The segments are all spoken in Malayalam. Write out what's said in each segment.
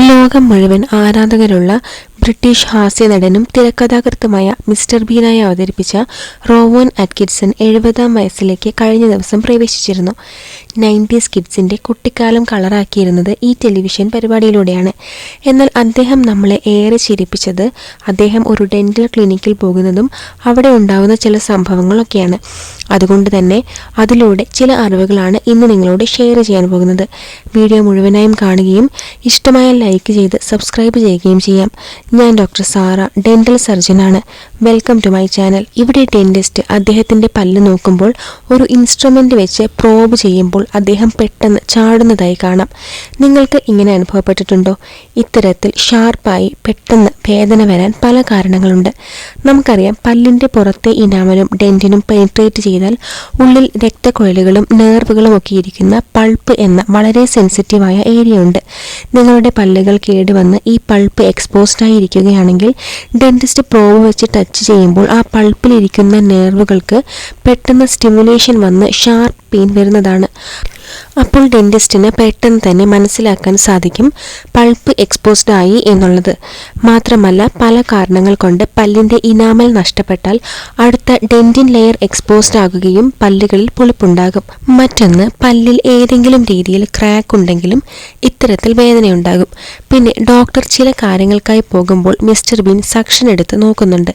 ലോകം മുഴുവൻ ആരാധകരുള്ള ബ്രിട്ടീഷ് ഹാസ്യനടനും തിരക്കഥാകൃത്തുമായ മിസ്റ്റർ ബീനായി അവതരിപ്പിച്ച റോവോൻ അറ്റ്കിഡ്സൺ എഴുപതാം വയസ്സിലേക്ക് കഴിഞ്ഞ ദിവസം പ്രവേശിച്ചിരുന്നു. നയന്റീസ് കിഡ്സിന്റെ കുട്ടിക്കാലം കളറാക്കിയിരുന്നത് ഈ ടെലിവിഷൻ പരിപാടിയിലൂടെയാണ്. എന്നാൽ അദ്ദേഹം നമ്മളെ ഏറെ ചിരിപ്പിച്ചത് അദ്ദേഹം ഒരു ഡെന്റൽ ക്ലിനിക്കിൽ പോകുന്നതും അവിടെ ഉണ്ടാവുന്ന ചില സംഭവങ്ങളൊക്കെയാണ്. അതുകൊണ്ട് തന്നെ അതിലൂടെ ചില അറിവുകളാണ് ഇന്ന് നിങ്ങളോട് ഷെയർ ചെയ്യാൻ പോകുന്നത്. വീഡിയോ മുഴുവനായും കാണുകയും ഇഷ്ടമായ ലൈക്ക് ചെയ്ത് സബ്സ്ക്രൈബ് ചെയ്യുകയും ചെയ്യാം. ഞാൻ ഡോക്ടർ സാറ ഡെന്റൽ സർജനാണ് വെൽക്കം ടു മൈ ചാനൽ ഇവിടെ ഡെന്റിസ്റ്റ് അദ്ദേഹത്തിന്റെ പല്ല് നോക്കുമ്പോൾ ഒരു ഇൻസ്ട്രുമെന്റ് വെച്ച് പ്രോബ് ചെയ്യുമ്പോൾ അദ്ദേഹം പെട്ടെന്ന് ചാടുന്നതായി കാണാം. നിങ്ങൾക്ക് ഇങ്ങനെ അനുഭവപ്പെട്ടിട്ടുണ്ടോ? ഇത്തരത്തിൽ ഷാർപ്പായി പെട്ടെന്ന് വേദന വരാൻ പല കാരണങ്ങളുണ്ട്. നമുക്കറിയാം പല്ലിന്റെ പുറത്തെ ഇനാമലും ഡെന്റിനും പെനിട്രേറ്റ് ചെയ്താൽ ഉള്ളിൽ രക്തക്കുഴലുകളും നേർവുകളും ഒക്കെ ഇരിക്കുന്ന പൾപ്പ് എന്ന വളരെ സെൻസിറ്റീവായ ഏരിയ ഉണ്ട്. നിങ്ങളുടെ പല്ലുകൾ കേടുവന്ന് ഈ പൾപ്പ് എക്സ്പോസ്ഡ് ആയിരിക്കുകയാണെങ്കിൽ ഡെന്റിസ്റ്റ് പ്രോബ് വെച്ച് ടച്ച് ചെയ്യുമ്പോൾ ആ പൾപ്പിലിരിക്കുന്ന നേർവുകൾക്ക് പെട്ടെന്ന് സ്റ്റിമുലേഷൻ വന്ന് ഷാർപ്പ് പെയിൻ വരുന്നതാണ്. അപ്പോൾ ഡെന്റിസ്റ്റിന് പെട്ടെന്ന് തന്നെ മനസ്സിലാക്കാൻ സാധിക്കും പൾപ്പ് എക്സ്പോസ്ഡ് ആയി എന്നുള്ളത്. മാത്രമല്ല പല കാരണങ്ങൾ കൊണ്ട് പല്ലിന്റെ ഇനാമൽ നഷ്ടപ്പെട്ടാൽ അടുത്ത ഡെന്റിൻ ലെയർ എക്സ്പോസ്ഡ് ആകുകയും പല്ലുകളിൽ പുളിപ്പുണ്ടാകും. മറ്റൊന്ന് പല്ലിൽ ഏതെങ്കിലും രീതിയിൽ ക്രാക്ക് ഉണ്ടെങ്കിലും ഇത്തരത്തിൽ വേദനയുണ്ടാകും. പിന്നെ ഡോക്ടർ ചില കാര്യങ്ങൾക്കായി പോകുമ്പോൾ മിസ്റ്റർ ബീൻ സക്ഷൻ എടുത്ത് നോക്കുന്നുണ്ട്.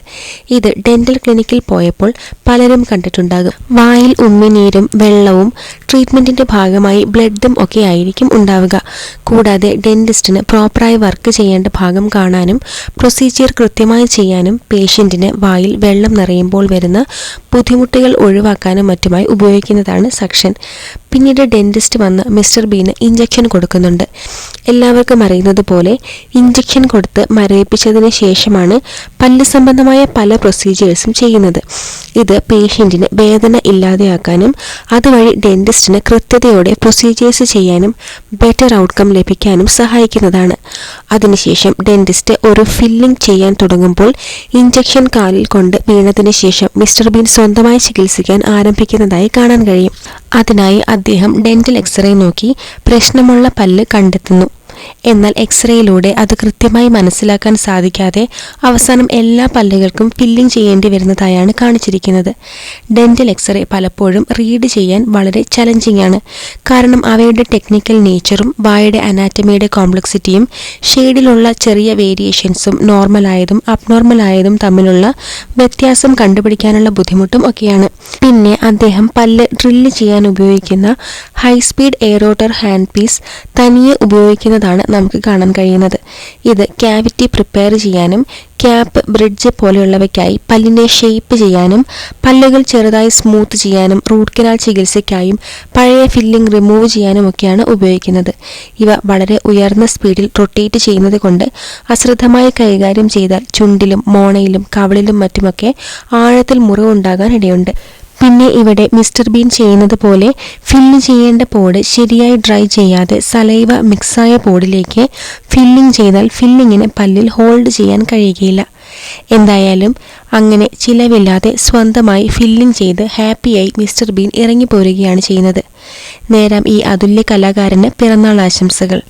ഇത് ഡെന്റൽ ക്ലിനിക്കിൽ പോയപ്പോൾ പലരും കണ്ടിട്ടുണ്ടാകും. വായിൽ ഉമ്മിനീരും വെള്ളവും ട്രീറ്റ്മെന്റിന്റെ ഭാഗമായി ബ്ലഡും ഒക്കെ ആയിരിക്കും ഉണ്ടാവുക. കൂടാതെ ഡെന്റിസ്റ്റിന് പ്രോപ്പറായി വർക്ക് ചെയ്യേണ്ട ഭാഗം കാണാനും പ്രൊസീജിയർ കൃത്യമായി ചെയ്യാനും പേഷ്യന്റിന് വായിൽ വെള്ളം നിറയുമ്പോൾ വരുന്ന ബുദ്ധിമുട്ടുകൾ ഒഴിവാക്കാനും മറ്റുമായി ഉപയോഗിക്കുന്നതാണ് സക്ഷൻ. പിന്നീട് ഡെന്റിസ്റ്റ് വന്ന് മിസ്റ്റർ ബീന് ഇഞ്ചക്ഷൻ കൊടുക്കുന്നുണ്ട്. എല്ലാവർക്കും അറിയുന്നത് പോലെ ഇഞ്ചക്ഷൻ കൊടുത്ത് മരവിപ്പിച്ചതിന് ശേഷമാണ് പല്ല് സംബന്ധമായ പല പ്രൊസീജിയേഴ്സും ചെയ്യുന്നത്. ഇത് പേഷ്യന്റിന് വേദന ഇല്ലാതെയാക്കാനും അതുവഴി ഡെന്റിസ്റ്റിന് കൃത്യതയോടെ പ്രൊസീജിയേഴ്സ് ചെയ്യാനും ബെറ്റർ ഔട്ട്കം ലഭിക്കാനും സഹായിക്കുന്നതാണ്. അതിനുശേഷം ഡെന്റിസ്റ്റ് ഒരു ഫില്ലിംഗ് ചെയ്യാൻ തുടങ്ങുമ്പോൾ ഇഞ്ചക്ഷൻ കാലിൽ കൊണ്ട് വീണതിന് ശേഷം മിസ്റ്റർ ബീൻ സ്വന്തമായി ചികിത്സിക്കാൻ ആരംഭിക്കുന്നതായി കാണാൻ കഴിയും. അതിനായി അദ്ദേഹം ഡെന്റൽ എക്സ്റേ നോക്കി പ്രശ്നമുള്ള പല്ല് കണ്ടെത്തുന്നു. എന്നാൽ എക്സ്റേയിലൂടെ അത് കൃത്യമായി മനസ്സിലാക്കാൻ സാധിക്കാതെ അവസാനം എല്ലാ പല്ലുകൾക്കും ഫില്ലിംഗ് ചെയ്യേണ്ടി വരുന്നതായാണ് കാണിച്ചിരിക്കുന്നത്. ഡെന്റൽ എക്സ്റേ പലപ്പോഴും റീഡ് ചെയ്യാൻ വളരെ ചലഞ്ചിങ് ആണ്. കാരണം അവയുടെ ടെക്നിക്കൽ നേച്ചറും വായുടെ അനാറ്റമിയുടെ കോംപ്ലക്സിറ്റിയും ഷെയ്ഡിലുള്ള ചെറിയ വേരിയേഷൻസും നോർമലായതും അബ്നോർമലായതും തമ്മിലുള്ള വ്യത്യാസം കണ്ടുപിടിക്കാനുള്ള ബുദ്ധിമുട്ടും ഒക്കെയാണ്. പിന്നെ അദ്ദേഹം പല്ല് ഡ്രില്ല് ചെയ്യാൻ ഉപയോഗിക്കുന്ന ഹൈസ്പീഡ് എയറോട്ടർ ഹാൻഡ് പീസ് തനിയെ ഉപയോഗിക്കുന്നതാണ് നമുക്ക് കാണാൻ കഴിയുന്നത്. ഇത് ക്യാവിറ്റി പ്രിപ്പയർ ചെയ്യാനും ക്യാപ്പ് ബ്രിഡ്ജ് പോലെയുള്ളവയ്ക്കായി പല്ലിനെ ഷേപ്പ് ചെയ്യാനും പല്ലുകൾ ചെറുതായി സ്മൂത്ത് ചെയ്യാനും റൂട്ട് കനാൽ ചികിത്സയ്ക്കായും പഴയ ഫില്ലിംഗ് റിമൂവ് ചെയ്യാനും ഒക്കെയാണ് ഉപയോഗിക്കുന്നത്. ഇവ വളരെ ഉയർന്ന സ്പീഡിൽ റൊട്ടേറ്റ് ചെയ്യുന്നത് കൊണ്ട് അശ്രദ്ധമായി കൈകാര്യം ചെയ്താൽ ചുണ്ടിലും മോണയിലും കവളിലും മറ്റുമൊക്കെ ആഴത്തിൽ മുറിവുണ്ടാകാൻ ഇടയുണ്ട്. പിന്നെ ഇവിടെ മിസ്റ്റർ ബീൻ ചെയ്യുന്നത് പോലെ ഫില്ല് ചെയ്യേണ്ട പോഡ് ശരിയായി ഡ്രൈ ചെയ്യാതെ സലൈവ മിക്സായ പോഡിലേക്ക് ഫില്ലിംഗ് ചെയ്താൽ ഫില്ലിങ്ങിന് പല്ലിൽ ഹോൾഡ് ചെയ്യാൻ കഴിയുകയില്ല. എന്തായാലും അങ്ങനെ ചിലവില്ലാതെ സ്വന്തമായി ഫില്ലിംഗ് ചെയ്ത് ഹാപ്പിയായി മിസ്റ്റർ ബീൻ ഇറങ്ങിപ്പോരുകയാണ് ചെയ്യുന്നത്. നേരം ഈ അതുല്യ കലാകാരന് പിറന്നാൾ ആശംസകൾ.